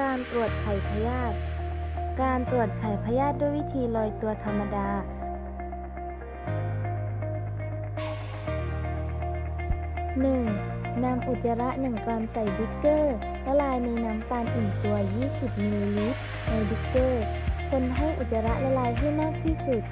การตรวจไข่พยาธิ การตรวจไข่พยาธิด้วยวิธีลอยตัวธรรมดา 1. นำอุจจาระ 1 กรัมใส่บิ๊กเกอร์ละลายในน้ำตาลอิ่มตัว 20มิลลิลิตรในบิ๊กเกอร์ คนให้อุจจาระละลายให้มากที่สุด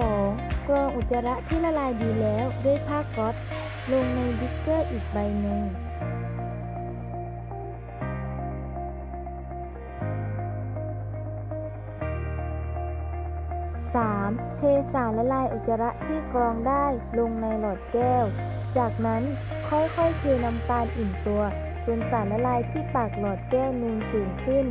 2. กรองอุจจาระที่ละลายดีแล้วด้วยผ้าก๊อซลงในบิ๊กเกอร์อีกใบหนึ่ง 3. เทสารละลายอุจจาระที่กรองได้ลงในหลอดแก้ว จากนั้นค่อยๆเทน้ำตาลอิ่มตัวจนสารละลายที่ปากหลอดแก้วนูนสูงขึ้น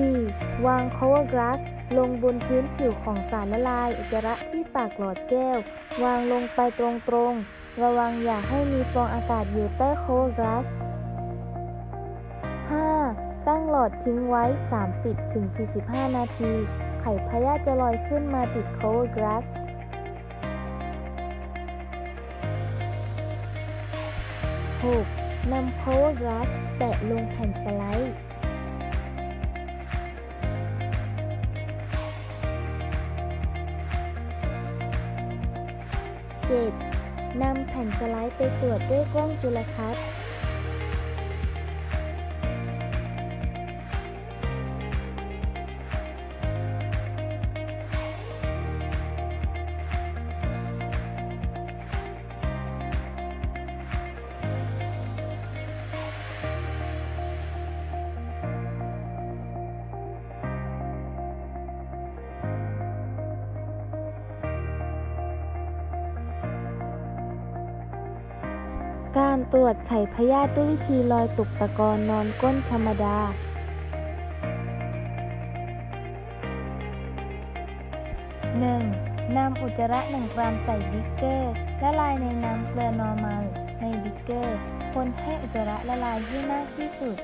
4. วาง cover glass ลงบนพื้นผิวของสารละลายอุจจาระที่ปากหลอดแก้ว วางลงไปตรงๆ ระวังอย่าให้มีฟองอากาศอยู่ใต้ cover glass 5. ตั้งหลอดทิ้งไว้ 30-45 นาที ไข่พยาธิจะลอยขึ้นมาติด cover glass 6. นำ cover glass แตะลงแผ่นสไลด์ 7. นำแผ่นสไลด์ไปตรวจด้วยกล้องจุลทรรศน์ การตรวจไข่พยาธิด้วยวิธีลอยตุกตะกอนนอนก้นธรรมดา 1. นำอุจจาระ1กรัมใส่บิ๊กเกอร์ละลายในน้ำเกลือนอร์มัลในบิ๊กเกอร์ คนให้อุจจาระละลายให้มากที่สุด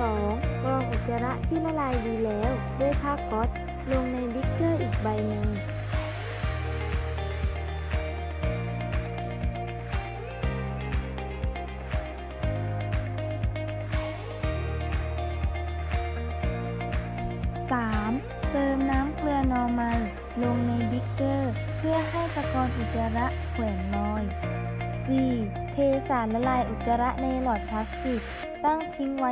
2. กรองอุจจาระที่ละลายดีแล้ว ด้วยผ้าก๊อซลงในบิ๊กเกอร์อีกใบหนึ่ง 3. เติมน้ำเกลือนอร์มัลลงในบิ๊กเกอร์ เพื่อให้ตะกอนอุจจาระแขวนลอย 4. เทสารละลายอุจจาระในหลอดพลาสติก ตั้งทิ้งไว้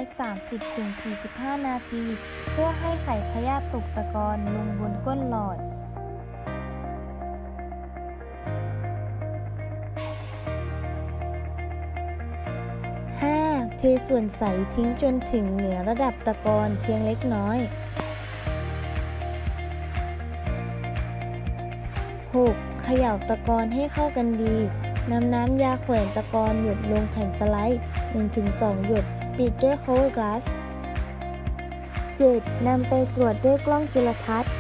30-45 นาที เพื่อให้ไข่พยาธิตกตะกอนลงบนก้นหลอด 5. เทส่วนใสทิ้งจนถึงเหนือระดับตะกอนเพียงเล็กน้อย 6. เขย่าตะกอนให้เข้ากันดีนำน้ำยาแขวนตะกอนหยดลงแผ่นสไลด์ 1-2 หยด ปิดด้วย cover glass 7. นำไปตรวจด้วยกล้องจุลทรรศน์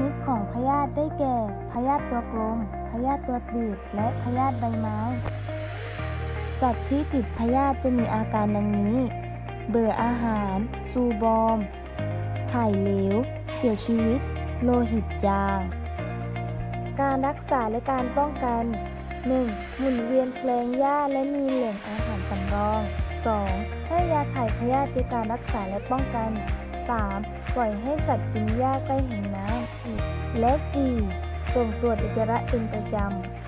นิดของพยาธิได้แก่ พยาธิตัวกลม พยาธิตัวตืดและพยาธิใบไม้ สัตว์ที่ติดพยาธิจะมีอาการดังนี้ เบื่ออาหาร ซูบอม ถ่ายเหลว เสียชีวิต โลหิตจาง การรักษาและการป้องกัน 1. หมุนเวียนแปลงหญ้าและมีแหล่งอาหารสำรอง 2. ให้ยาถ่ายพยาธิในการรักษาและป้องกัน 3. ปล่อยให้สัตว์กินหญ้าใกล้แห่งน้ำและ 4. ส่งตรวจอุจจาระเป็นประจำ